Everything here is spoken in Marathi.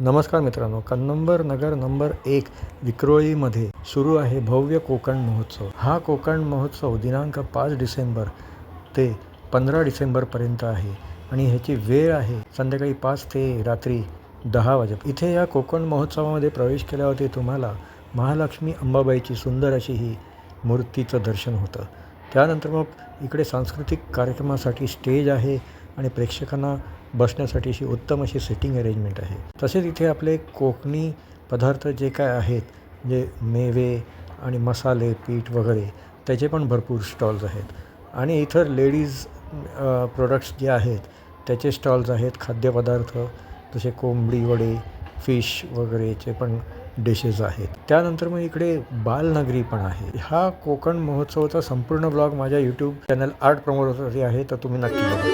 नमस्कार मित्रांनो कन्नंबर नगर नंबर एक विक्रोळीमध्ये सुरू आहे भव्य कोकण महोत्सव. हा कोकण महोत्सव दिनांक पाच डिसेंबर ते पंधरा डिसेंबरपर्यंत आहे आणि ह्याची वेळ आहे संध्याकाळी पाच ते रात्री दहा वाजे इथे या कोकण महोत्सवामध्ये प्रवेश केल्यावरती तुम्हाला महालक्ष्मी अंबाबाईची सुंदर अशी ही मूर्तीचं दर्शन होतं. त्यानंतर मग इकडे सांस्कृतिक कार्यक्रमासाठी स्टेज आहे आणि प्रेक्षकांना बसण्यासाठी अशी उत्तम अशी सिटिंग अरेंजमेंट आहे. तसेच इथे आपले कोकणी पदार्थ जे काय आहेत जे मेवे आणि मसाले पीठ वगैरे त्याचे पण भरपूर स्टॉल्स आहेत. आणि इथं लेडीज प्रोडक्ट्स जे आहेत त्याचे स्टॉल्स आहेत खाद्यपदार्थ जसे कोंबडी वडे फिश वगैरेचे पण डिशेस आहेत. त्यानंतर मग इकडे बालनगरी पण आहे. हा कोकण महोत्सवाचा संपूर्ण ब्लॉग माझ्या यूट्यूब चॅनल आर्ट प्रमोटरसाठी आहे तर तुम्ही नक्की बघा.